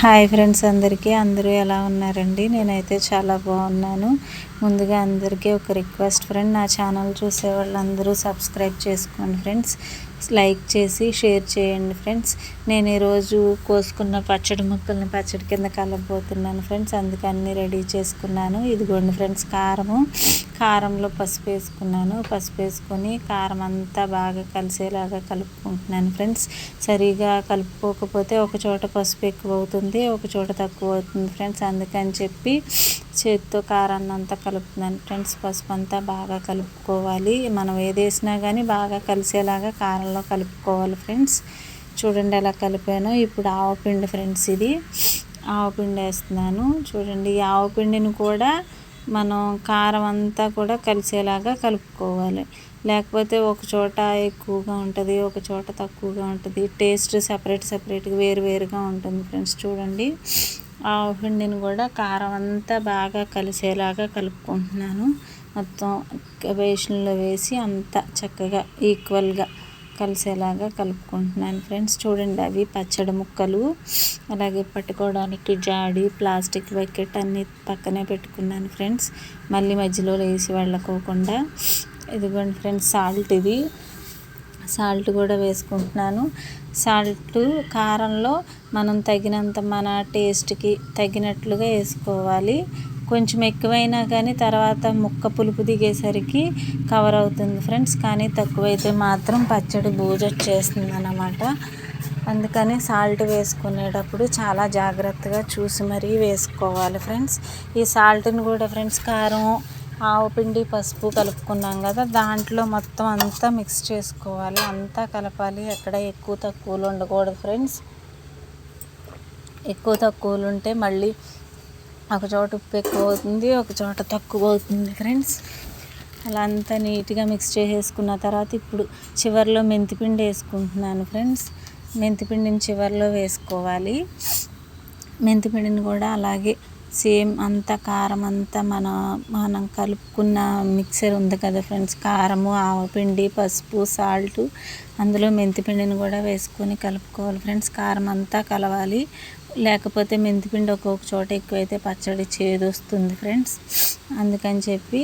Hi friends అందరికీ. అందరూ ఎలా ఉన్నారండి? నేనైతే చాలా బాగున్నాను. ముందుగా అందరికీ ఒక రిక్వెస్ట్ ఫ్రెండ్ నా ఛానల్ చూసే వాళ్ళందరూ సబ్స్క్రైబ్ చేసుకోండి ఫ్రెండ్స్. లైక్ చేసి షేర్ చేయండి ఫ్రెండ్స్. నేను ఈరోజు కోసుకున్న పచ్చడి ముక్కల్ని పచ్చడి కింద కలపబోతున్నాను ఫ్రెండ్స్. అందుకే అన్నీ రెడీ చేసుకున్నాను. ఇదిగోండి ఫ్రెండ్స్ కారము. కారంలో పసుపు వేసుకున్నాను. పసుపు వేసుకొని కారం అంతా బాగా కలిసేలాగా కలుపుకుంటున్నాను ఫ్రెండ్స్. సరిగా కలుపుకోకపోతే ఒక చోట పసుపు ఎక్కువ అవుతుంది ఒక చోట తక్కువ అవుతుంది ఫ్రెండ్స్. అందుకని చెప్పి చేతితో కారాన్ని అంతా కలుపుతున్నాను ఫ్రెండ్స్. పసుపు అంతా బాగా కలుపుకోవాలి. మనం ఏది వేసినా కానీ బాగా కలిసేలాగా కారం కారంలో కలుపుకోవాలి ఫ్రెండ్స్. చూడండి ఎలా కలిపాను. ఇప్పుడు ఆవపిండి ఫ్రెండ్స్ ఇది. ఆవపిండి వేస్తున్నాను. చూడండి ఈ ఆవపిండిని కూడా మనం కారం అంతా కూడా కలిసేలాగా కలుపుకోవాలి. లేకపోతే ఒక చోట ఎక్కువగా ఉంటుంది ఒక చోట తక్కువగా ఉంటుంది. టేస్ట్ సపరేట్ సపరేట్గా వేరు వేరుగా ఉంటుంది ఫ్రెండ్స్. చూడండి. ఆ పిండిని కూడా కారం అంతా బాగా కలిసేలాగా కలుపుకుంటున్నాను. మొత్తం బేషన్లో వేసి అంతా చక్కగా ఈక్వల్గా కలిసేలాగా కలుపుకుంటున్నాను ఫ్రెండ్స్. చూడండి అవి పచ్చడి ముక్కలు అలాగే పట్టుకోవడానికి జాడి ప్లాస్టిక్ బకెట్ అన్నీ పక్కనే పెట్టుకున్నాను ఫ్రెండ్స్. మళ్ళీ మధ్యలో వేసి వెళ్ళకోకుండా. ఇదిగోండి ఫ్రెండ్స్ సాల్ట్ ఇది. సాల్ట్ కూడా వేసుకుంటున్నాను. సాల్ట్ కారంలో మనం తగినంత మన టేస్ట్కి తగినట్లుగా వేసుకోవాలి. కొంచెం ఎక్కువైనా కానీ తర్వాత ముక్క పులుపు దిగేసరికి కవర్ అవుతుంది ఫ్రెండ్స్ కానీ తక్కువైతే మాత్రం పచ్చడి బూజు వచ్చేస్తుంది అన్నమాట అందుకని సాల్ట్ వేసుకునేటప్పుడు చాలా జాగ్రత్తగా చూసి మరీ వేసుకోవాలి ఫ్రెండ్స్ ఈ సాల్ట్ని కూడా ఫ్రెండ్స్ కారం ఆవు పిండి పసుపు కలుపుకున్నాం కదా దాంట్లో మొత్తం అంతా మిక్స్ చేసుకోవాలి. అంతా కలపాలి. ఎక్కడ ఎక్కువ తక్కువలు ఉండకూడదు ఫ్రెండ్స్ ఎక్కువ తక్కువలు ఉంటే మళ్ళీ ఒక చోట ఉప్పు ఎక్కువ అవుతుంది ఒక చోట తక్కువ అవుతుంది ఫ్రెండ్స్ అలా అంతా నీట్గా మిక్స్ చేసేసుకున్న తర్వాత ఇప్పుడు చివరిలో మెంతిపిండి వేసుకుంటున్నాను ఫ్రెండ్స్ మెంతిపిండిని చివరిలో వేసుకోవాలి. మెంతిపిండిని కూడా అలాగే సేమ్ అంత కారం అంతా మన మనం కలుపుకున్న మిక్సర్ ఉంది కదా ఫ్రెండ్స్. కారము ఆవపిండి పసుపు సాల్ట్ అందులో మెంతిపిండిని కూడా వేసుకొని కలుపుకోవాలి ఫ్రెండ్స్. కారం అంతా కలవాలి. లేకపోతే మెంతిపిండి ఒక్కొక్క చోట ఎక్కువైతే పచ్చడి చేదొస్తుంది ఫ్రెండ్స్. అందుకని చెప్పి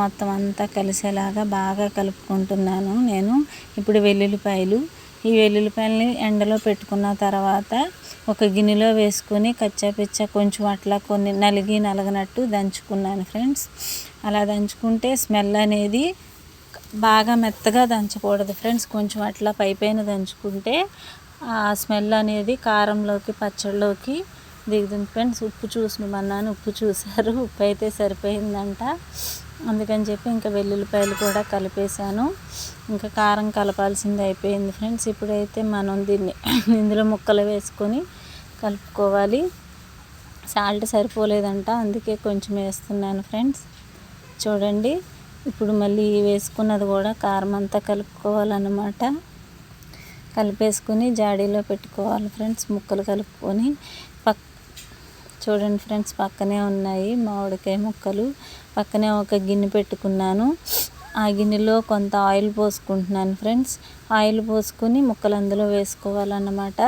మొత్తం అంతా కలిసేలాగా బాగా కలుపుకుంటున్నాను నేను. ఇప్పుడు వెల్లుల్లిపాయలు ఈ వెల్లుల్లిపాయలని ఎండలో పెట్టుకున్న తర్వాత ఒక గిన్నెలో వేసుకొని కచ్చాపిచ్చ కొంచెం అట్లా కొన్ని నలిగి నలగనట్టు దంచుకున్నాను ఫ్రెండ్స్. అలా దంచుకుంటే స్మెల్ అనేది బాగా మెత్తగా దంచకూడదు ఫ్రెండ్స్. కొంచెం అట్లా పైపైన దంచుకుంటే ఆ స్మెల్ అనేది కారంలోకి పచ్చళ్ళలోకి దిగుతుంది. ఫ్రెండ్స్ ఉప్పు చూసిమన్నాను ఉప్పు చూసారు ఉప్పు అయితే సరిపోయిందంట. అందుకని చెప్పి ఇంకా వెల్లుల్లిపాయలు కూడా కలిపేశాను. ఇంకా కారం కలపాల్సింది అయిపోయింది ఫ్రెండ్స్. ఇప్పుడైతే మనం దీన్ని ఇందులో ముక్కలు వేసుకొని కలుపుకోవాలి. సాల్ట్ సరిపోలేదంట అందుకే కొంచెం వేస్తున్నాను ఫ్రెండ్స్. చూడండి ఇప్పుడు మళ్ళీ వేసుకున్నది కూడా కారం అంతా కలుపుకోవాలన్నమాట. కలిపేసుకుని జాడీలో పెట్టుకోవాలి ఫ్రెండ్స్ ముక్కలు కలుపుకొని. చూడండి ఫ్రెండ్స్ పక్కనే ఉన్నాయి మామిడికాయ ముక్కలు. పక్కనే ఒక గిన్నె పెట్టుకున్నాను. ఆ గిన్నెలో కొంత ఆయిల్ పోసుకుంటున్నాను ఫ్రెండ్స్. ఆయిల్ పోసుకొని ముక్కలు అందులో వేసుకోవాలన్నమాట.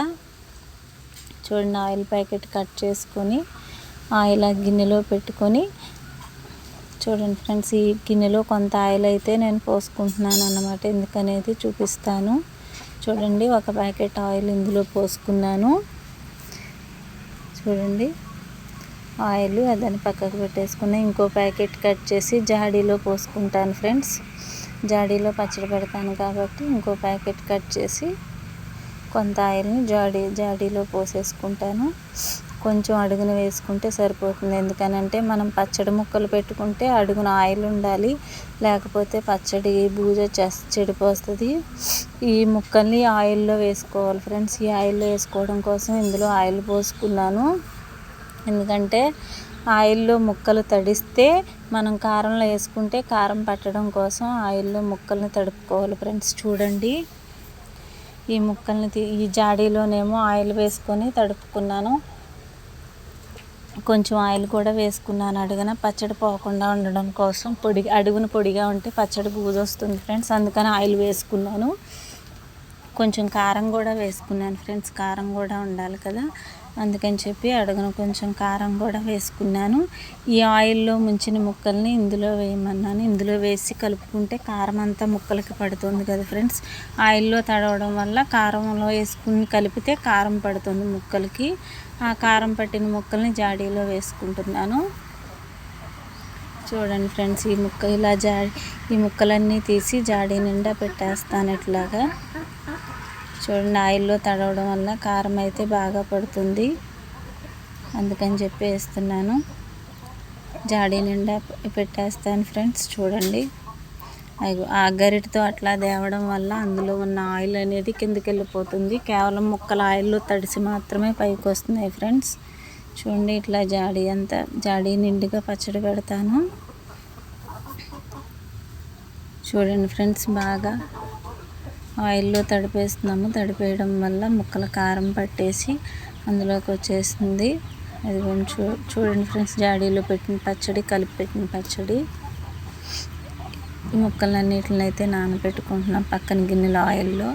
చూడండి ఆయిల్ ప్యాకెట్ కట్ చేసుకొని ఆయిల్ ఆ గిన్నెలో పెట్టుకొని చూడండి ఫ్రెండ్స్ ఈ గిన్నెలో కొంత ఆయిల్ అయితే నేను పోసుకుంటున్నాను అన్నమాట. ఎందుకనేది చూపిస్తాను. చూడండి ఒక ప్యాకెట్ ఆయిల్ ఇందులో పోసుకున్నాను. చూడండి. ఆయిల్ అదని పక్కకు పెట్టేసుకుని ఇంకో ప్యాకెట్ కట్ చేసి జాడీలో పోసుకుంటాను ఫ్రెండ్స్. జాడీలో పచ్చడి పెడతాను కాబట్టి ఇంకో ప్యాకెట్ కట్ చేసి కొంత ఆయిల్ని జాడీ జాడీలో పోసేసుకుంటాను. కొంచెం అడుగున వేసుకుంటే సరిపోతుంది. ఎందుకనంటే మనం పచ్చడి ముక్కలు పెట్టుకుంటే అడుగున ఆయిల్ ఉండాలి. లేకపోతే పచ్చడి బూజ చెడిపోస్తుంది. ఈ ముక్కల్ని ఆయిల్లో వేసుకోవాలి ఫ్రెండ్స్. ఈ ఆయిల్లో వేసుకోవడం కోసం ఇందులో ఆయిల్ పోసుకున్నాను. ఎందుకంటే ఆయిల్లో ముక్కలు తడిస్తే మనం కారంలో వేసుకుంటే కారం పట్టడం కోసం ఆయిల్లో ముక్కల్ని తడుపుకోవాలి ఫ్రెండ్స్ చూడండి. ఈ ముక్కల్ని ఈ జాడీలోనేమో ఆయిల్ వేసుకొని తడుపుకున్నాను. కొంచెం ఆయిల్ కూడా వేసుకున్నాను అడుగున పచ్చడి పోకుండా ఉండడం కోసం. పొడి అడుగున పొడిగా ఉంటే పచ్చడి బూజు వస్తుంది ఫ్రెండ్స్ అందుకని ఆయిల్ వేసుకున్నాను. కొంచెం కారం కూడా వేసుకున్నాను ఫ్రెండ్స్. కారం కూడా ఉండాలి కదా. అందుకని చెప్పి అడుగున కొంచెం కారం కూడా వేసుకున్నాను. ఈ ఆయిల్లో ముంచిన ముక్కల్ని ఇందులో వేయమన్నాను. ఇందులో వేసి కలుపుకుంటే కారం అంతా ముక్కలకి పడుతుంది కదా ఫ్రెండ్స్. ఆయిల్లో తడవడం వల్ల కారంలో వేసుకుని కలిపితే కారం పడుతుంది ముక్కలకి. ఆ కారం పట్టిన ముక్కల్ని జాడీలో వేసుకుంటున్నాను. చూడండి ఫ్రెండ్స్ ఈ ముక్క ఇలా జా ఈ ముక్కలన్నీ తీసి జాడీ నిండా పెట్టేస్తాను ఇట్లాగా. చూడండి ఆయిల్లో తడవడం వల్ల కారం అయితే బాగా పడుతుంది. అందుకని చెప్పి వేస్తున్నాను. జాడీ నిండా పెట్టేస్తాను ఫ్రెండ్స్ చూడండి. అయ్యో ఆ గరిటతో అట్లా దేవడం వల్ల అందులో ఉన్న ఆయిల్ అనేది కిందకి వెళ్ళిపోతుంది. కేవలం ముక్కల ఆయిల్లో తడిసి మాత్రమే పైకి వస్తున్నాయి ఫ్రెండ్స్. చూడండి ఇట్లా జాడీ అంతా జాడీ నిండుగా పచ్చడి పెడతాను. చూడండి ఫ్రెండ్స్ బాగా ఆయిల్లో తడిపేస్తున్నాము. తడిపేయడం వల్ల ముక్కల కారం పట్టేసి అందులోకి వచ్చేసింది. అది కొంచెం చూడండి ఫ్రెండ్స్ జాడీలో పెట్టిన పచ్చడి కలిపి పెట్టిన పచ్చడి. ఈ ముక్కలన్నిటిని అయితే నానబెట్టుకుంటున్నాం పక్కన గిన్నెలో ఆయిల్లో.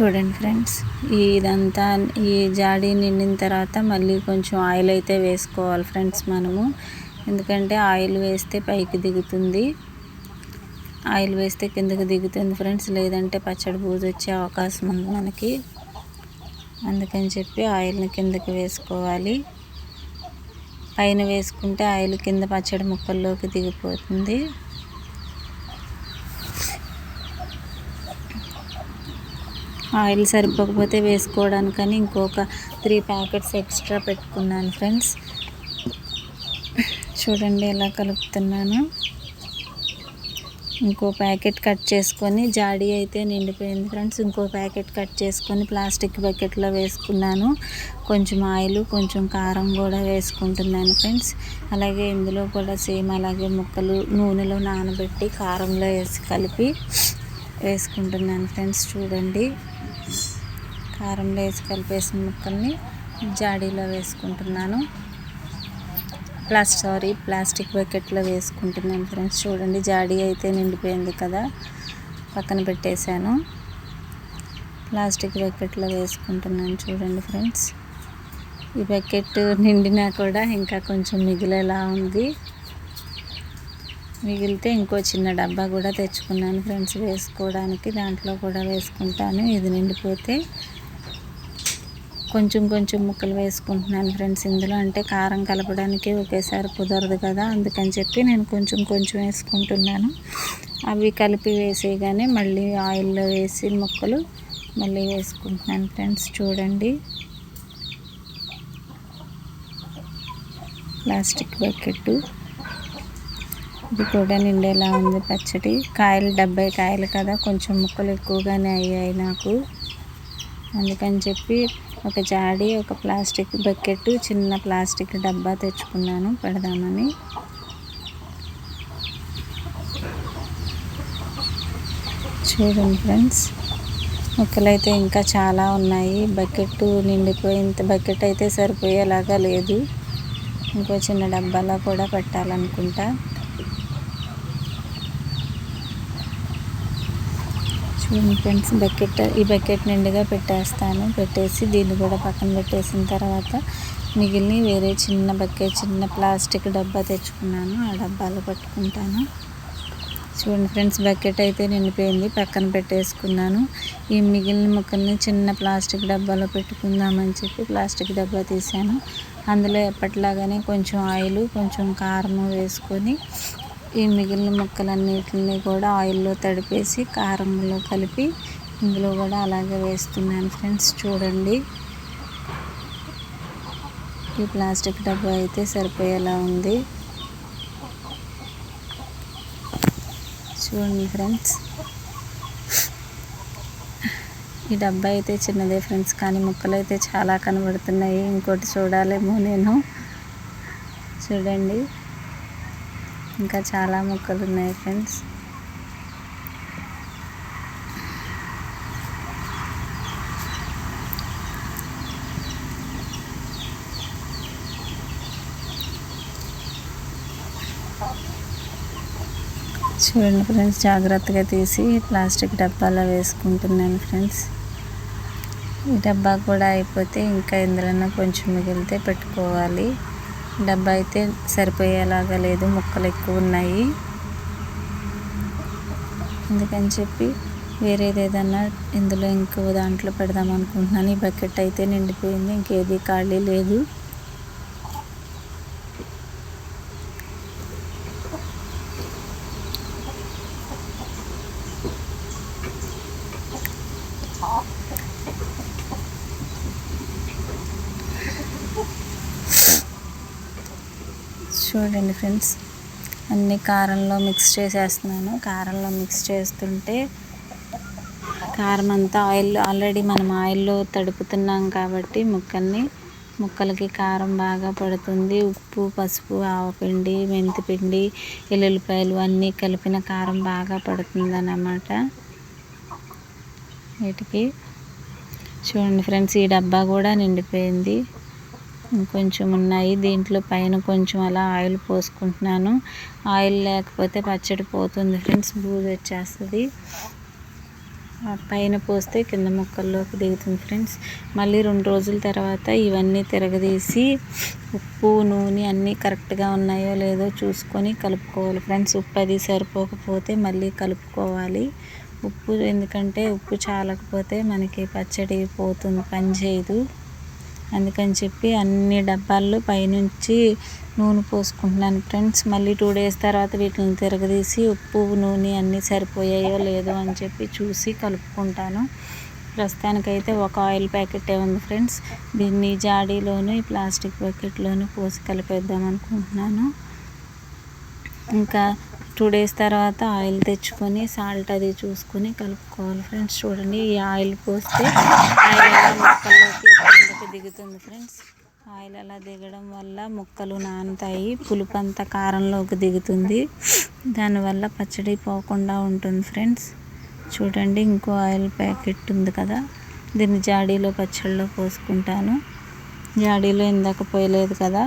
చూడండి ఫ్రెండ్స్. ఇదంతా ఈ జాడీ నిండిన తర్వాత మళ్ళీ కొంచెం ఆయిల్ అయితే వేసుకోవాలి ఫ్రెండ్స్ మనము. ఎందుకంటే ఆయిల్ వేస్తే పైకి దిగుతుంది. ఆయిల్ వేస్తే కిందకి దిగుతుంది ఫ్రెండ్స్. లేదంటే పచ్చడి బూజు వచ్చే అవకాశం ఉంది మనకి. అందుకని చెప్పి ఆయిల్ని కిందకి వేసుకోవాలి. పైన వేసుకుంటే ఆయిల్ కింద పచ్చడి ముక్కల్లోకి దిగిపోతుంది. ఆయిల్ సరిపోకపోతే వేసుకోవడానికని ఇంకొక త్రీ ప్యాకెట్స్ ఎక్స్ట్రా పెట్టుకున్నాను ఫ్రెండ్స్. చూడండి ఎలా కలుపుతున్నాను. ఇంకో ప్యాకెట్ కట్ చేసుకొని జాడీ అయితే నిండిపోయింది ఫ్రెండ్స్. ఇంకో ప్యాకెట్ కట్ చేసుకొని ప్లాస్టిక్ బకెట్లో వేసుకున్నాను. కొంచెం ఆయిల్ కొంచెం కారం కూడా వేసుకుంటున్నాను ఫ్రెండ్స్. అలాగే ఇందులో కూడా సేమ్ అలాగే ముక్కలు నూనెలో నానబెట్టి కారంలో వేసి కలిపి వేసుకుంటున్నాను ఫ్రెండ్స్. చూడండి. కారంలో వేసి కలిపేసిన ముక్కల్ని జాడీలో వేసుకుంటున్నాను. ప్లాస్ సారీ ప్లాస్టిక్ బకెట్లో వేసుకుంటున్నాను ఫ్రెండ్స్. చూడండి జాడీ అయితే నిండిపోయింది కదా. పక్కన పెట్టేశాను. ప్లాస్టిక్ బకెట్లో వేసుకుంటున్నాను చూడండి ఫ్రెండ్స్. ఈ బకెట్ నిండినా కూడా ఇంకా కొంచెం మిగిలేలా ఉంది. మిగిలితే ఇంకో చిన్న డబ్బా కూడా తెచ్చుకున్నాను ఫ్రెండ్స్ వేసుకోవడానికి. దాంట్లో కూడా వేసుకుంటాను. ఇది నిండిపోతే కొంచెం కొంచెం ముక్కలు వేసుకుంటున్నాను ఫ్రెండ్స్. ఇందులో అంటే కారం కలపడానికి ఒకేసారి కుదరదు కదా అందుకని చెప్పి నేను కొంచెం కొంచెం వేసుకుంటున్నాను. అవి కలిపి వేసేయగానే మళ్ళీ ఆయిల్లో వేసి ముక్కలు మళ్ళీ వేసుకుంటున్నాను ఫ్రెండ్స్. చూడండి. Plastic bucket. ఇది కూడా నిండేలా ఉంది పచ్చడి కాయలు డెబ్బై కాయలు కదా కొంచెం ముక్కలు ఎక్కువగానే అయ్యాయి నాకు. అందుకని చెప్పి ఒక జాడి ఒక ప్లాస్టిక్ బకెట్ చిన్న ప్లాస్టిక్ డబ్బా తెచ్చుకున్నాను పెడదామని. చూడండి ఫ్రెండ్స్ ముక్కలైతే ఇంకా చాలా ఉన్నాయి. బకెట్ నిండిపోయేంత బకెట్ అయితే సరిపోయేలాగా లేదు. ఇంకో చిన్న డబ్బాలో కూడా పెట్టాలనుకుంటా చూడండి ఫ్రెండ్స్ బకెట్ ఈ బకెట్ నిండుగా పెట్టేస్తాను. పెట్టేసి దీన్ని కూడా పక్కన పెట్టేసిన తర్వాత మిగిలిన వేరే చిన్న బకెట్ చిన్న ప్లాస్టిక్ డబ్బా తెచ్చుకున్నాను. ఆ డబ్బాలో పట్టుకుంటాను. చూడండి ఫ్రెండ్స్ బకెట్ అయితే నిండిపోయింది. పక్కన పెట్టేసుకున్నాను. ఈ మిగిలిన ముక్కల్ని చిన్న ప్లాస్టిక్ డబ్బాలో పెట్టుకుందామని చెప్పి ప్లాస్టిక్ డబ్బా తీసాను అందులో ఎప్పటిలాగానే కొంచెం ఆయిల్ కొంచెం కారము వేసుకొని ఈ మిగిలిన ముక్కలన్నిటిని కూడా ఆయిల్లో తడిపేసి కారంలో కలిపి ఇందులో కూడా అలాగే వేస్తున్నాను ఫ్రెండ్స్. చూడండి. ఈ ప్లాస్టిక్ డబ్బా అయితే సరిపోయేలా ఉంది. చూడండి ఫ్రెండ్స్. ఈ డబ్బా అయితే చిన్నదే ఫ్రెండ్స్ కానీ ముక్కలు అయితే చాలా కనబడుతున్నాయి. ఇంకోటి చూడాలేమో నేను. చూడండి. ఇంకా చాలా మొక్కలు ఉన్నాయి ఫ్రెండ్స్. చూడండి ఫ్రెండ్స్ జాగ్రత్తగా తీసి ప్లాస్టిక్ డబ్బాలో వేసుకుంటున్నాను ఫ్రెండ్స్. ఈ డబ్బా కూడా అయిపోతే ఇంకా ఎందులో కొంచెం మిగిలితే పెట్టుకోవాలి. డబ్బా అయితే సరిపోయేలాగా లేదు ముక్కలు ఎక్కువ ఉన్నాయి. అందుకని చెప్పి వేరేది ఏదన్నా ఇందులో ఇంకో దాంట్లో పెడదాం అనుకుంటున్నాను. ఈ బకెట్ అయితే నిండిపోయింది ఇంకేది ఖాళీ లేదు. చూడండి ఫ్రెండ్స్. అన్ని కారంలో మిక్స్ చేసేస్తున్నాను. కారంలో మిక్స్ చేస్తుంటే కారం అంతా ఆయిల్ ఆల్రెడీ మనం ఆయిల్లో తడుపుతున్నాం కాబట్టి ముక్కల్ని ముక్కలకి కారం బాగా పడుతుంది. ఉప్పు పసుపు ఆవపిండి మెంతిపిండి ఎల్లుల్లిపాయలు అన్నీ కలిపిన కారం బాగా పడుతుంది అన్నమాట వీటికి చూడండి ఫ్రెండ్స్ ఈ డబ్బా కూడా నిండిపోయింది. కొంచెం ఉన్నాయి. దీంట్లో పైన కొంచెం అలా ఆయిల్ పోసుకుంటున్నాను. ఆయిల్ లేకపోతే పచ్చడి పోతుంది ఫ్రెండ్స్. బూజు వచ్చేస్తుంది. పైన పోస్తే కింద ముక్కల్లోకి దిగుతుంది ఫ్రెండ్స్. మళ్ళీ రెండు రోజుల తర్వాత ఇవన్నీ తిరగదీసి ఉప్పు నూనె అన్నీ కరెక్ట్గా ఉన్నాయో లేదో చూసుకొని కలుపుకోవాలి ఫ్రెండ్స్. ఉప్పు అది సరిపోకపోతే మళ్ళీ కలుపుకోవాలి. ఉప్పు ఎందుకంటే ఉప్పు చాలకపోతే మనకి పచ్చడి పోతుంది పని చేయదు. అందుకని చెప్పి అన్ని డబ్బాల్లో పైనుంచి నూనె పోసుకుంటున్నాను ఫ్రెండ్స్. మళ్ళీ టూ డేస్ తర్వాత వీటిని తిరగదీసి ఉప్పు నూనె అన్నీ సరిపోయాయో లేదో అని చెప్పి చూసి కలుపుకుంటాను. ప్రస్తుతానికైతే ఒక ఆయిల్ ప్యాకెటే ఉంది ఫ్రెండ్స్. దీన్ని జాడీలోను ఈ ప్లాస్టిక్ ప్యాకెట్లోను పోసి కలిపేద్దాం అనుకుంటున్నాను. ఇంకా టూ డేస్ తర్వాత ఆయిల్ తెచ్చుకొని సాల్ట్ అది చూసుకొని కలుపుకోవాలి ఫ్రెండ్స్. చూడండి ఈ ఆయిల్ పోస్తే ఆయిల్ మొక్కల్లోకి కిందకి దిగుతుంది ఫ్రెండ్స్. ఆయిల్ అలా దిగడం వల్ల ముక్కలు నానుతాయి. పులుపు అంతా కారంలోకి దిగుతుంది. దానివల్ల పచ్చడి పోకుండా ఉంటుంది ఫ్రెండ్స్. చూడండి ఇంకో ఆయిల్ ప్యాకెట్ ఉంది కదా. దీన్ని జాడీలో పచ్చడిలో పోసుకుంటాను. జాడీలో ఇందాక పోయలేదు కదా.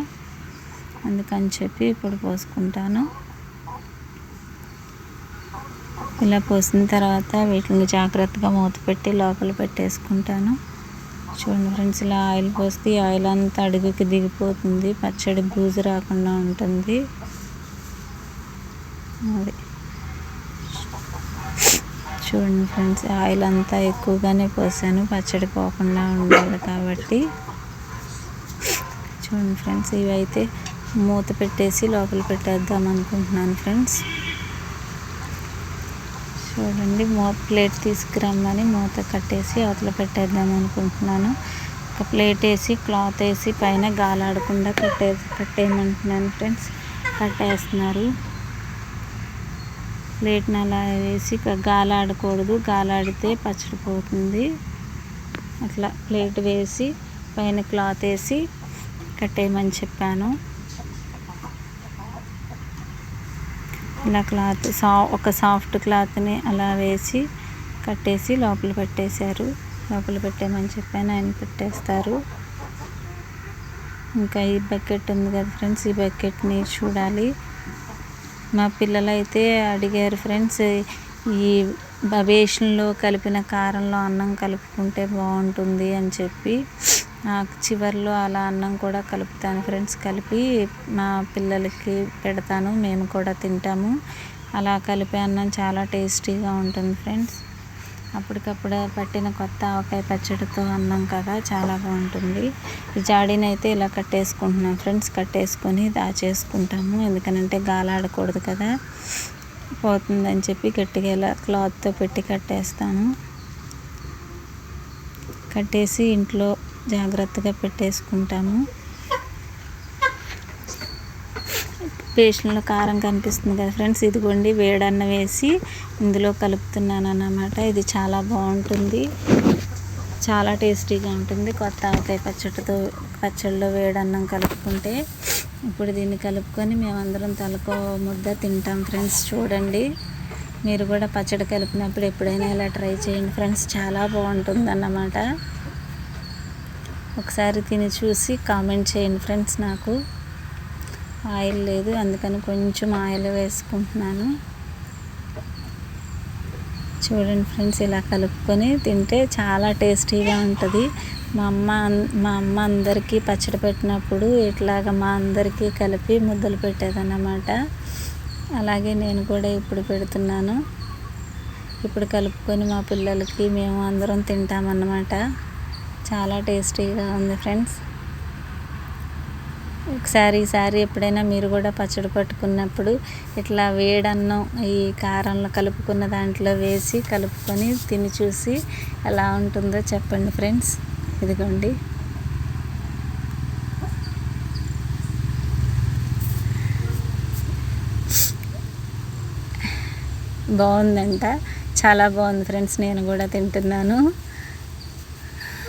అందుకని చెప్పి ఇప్పుడు పోసుకుంటాను. ఇలా పోసిన తర్వాత వీటిని జాగ్రత్తగా మూత పెట్టి లోపల పెట్టేసుకుంటాను. చూడండి ఫ్రెండ్స్ ఇలా ఆయిల్ పోస్తే ఆయిల్ అంతా అడుగుకి దిగిపోతుంది. పచ్చడి బూజు రాకుండా ఉంటుంది. అది. చూడండి ఫ్రెండ్స్ ఆయిల్ అంతా ఎక్కువగానే పోసాను. పచ్చడి పోకుండా ఉండాలి కాబట్టి. చూడండి ఫ్రెండ్స్ ఇవైతే మూత పెట్టేసి లోపల పెట్టేద్దాం అనుకుంటున్నాను ఫ్రెండ్స్. చూడండి మూ ప్లేట్ తీసుకురమ్మని మూత కట్టేసి అవతల పెట్టేద్దాం అనుకుంటున్నాను. ఒక ప్లేట్ వేసి క్లాత్ వేసి పైన గాలాడకుండా కట్టే కట్టేయమంటున్నాను ఫ్రెండ్స్. కట్టేస్తున్నారు. ప్లేట్ని అలా వేసి గాలాడకూడదు. గాలాడితే పచ్చడి పోతుంది. అట్లా ప్లేట్ వేసి పైన క్లాత్ వేసి కట్టేయమని చెప్పాను. ఇలా క్లాత్ సా ఒక సాఫ్ట్ క్లాత్ని అలా వేసి కట్టేసి లోపల పెట్టేశారు. లోపల పెట్టేమని చెప్పాను ఆయన పెట్టేస్తారు. ఇంకా ఈ బకెట్ ఉంది కదా ఫ్రెండ్స్ ఈ బకెట్ని చూడాలి. మా పిల్లలు అయితే అడిగారు ఫ్రెండ్స్ ఈ బేషన్లో కలిపిన కారంలో అన్నం కలుపుకుంటే బాగుంటుంది అని చెప్పి. చివరిలో అలా అన్నం కూడా కలుపుతాను ఫ్రెండ్స్ కలిపి మా పిల్లలకి పెడతాను మేము కూడా తింటాము. అలా కలిపే అన్నం చాలా టేస్టీగా ఉంటుంది ఫ్రెండ్స్. అప్పటికప్పుడు పట్టిన కొత్త ఆవకాయ పచ్చడితో అన్నం కదా చాలా బాగుంటుంది. ఈ జాడీని అయితే ఇలా కట్టేసుకుంటున్నాం ఫ్రెండ్స్ కట్టేసుకొని దాచేసుకుంటాము. ఎందుకనంటే గాలాడకూడదు కదా పోతుందని చెప్పి గట్టిగా ఇలా క్లాత్తో పెట్టి కట్టేస్తాను. కట్టేసి ఇంట్లో జాగ్రత్తగా పెట్టేసుకుంటాము. పేస్ట్లో కారం కనిపిస్తుంది కదా ఫ్రెండ్స్ ఇదిగోండి వేడన్న వేసి ఇందులో కలుపుతున్నాను అన్నమాట. ఇది చాలా బాగుంటుంది. చాలా టేస్టీగా ఉంటుంది. కొత్త ఆవకాయ పచ్చడితో పచ్చడిలో వేడన్నం కలుపుకుంటే. ఇప్పుడు దీన్ని కలుపుకొని మేమందరం తలకో ముద్ద తింటాం ఫ్రెండ్స్ చూడండి. మీరు కూడా పచ్చడి కలిపినప్పుడు ఎప్పుడైనా ఇలా ట్రై చేయండి ఫ్రెండ్స్ చాలా బాగుంటుంది అన్నమాట. ఒకసారి తిని చూసి కామెంట్ చేయండి ఫ్రెండ్స్ నాకు. ఆయిల్ లేదు అందుకని కొంచెం ఆయిల్ వేసుకుంటున్నాను. చూడండి ఫ్రెండ్స్ ఇలా కలుపుకొని తింటే చాలా టేస్టీగా ఉంటుంది. మా అమ్మ మా అమ్మ అందరికీ పచ్చడి పెట్టినప్పుడు ఇట్లాగ మా అందరికీ కలిపి ముద్దలు పెట్టేదన్నమాట. అలాగే నేను కూడా ఇప్పుడు పెడుతున్నాను. ఇప్పుడు కలుపుకొని మా పిల్లలకి మేము అందరం తింటామన్నమాట. చాలా టేస్టీగా ఉంది ఫ్రెండ్స్. ఒకసారి ఈసారి ఎప్పుడైనా మీరు కూడా పచ్చడి పట్టుకున్నప్పుడు ఇట్లా వేడన్నం ఈ కారంలో కలుపుకున్న దాంట్లో వేసి కలుపుకొని తిని చూసి ఎలా ఉంటుందో చెప్పండి ఫ్రెండ్స్. ఇదిగోండి. బాగుందంట. చాలా బాగుంది ఫ్రెండ్స్ నేను కూడా తింటున్నాను.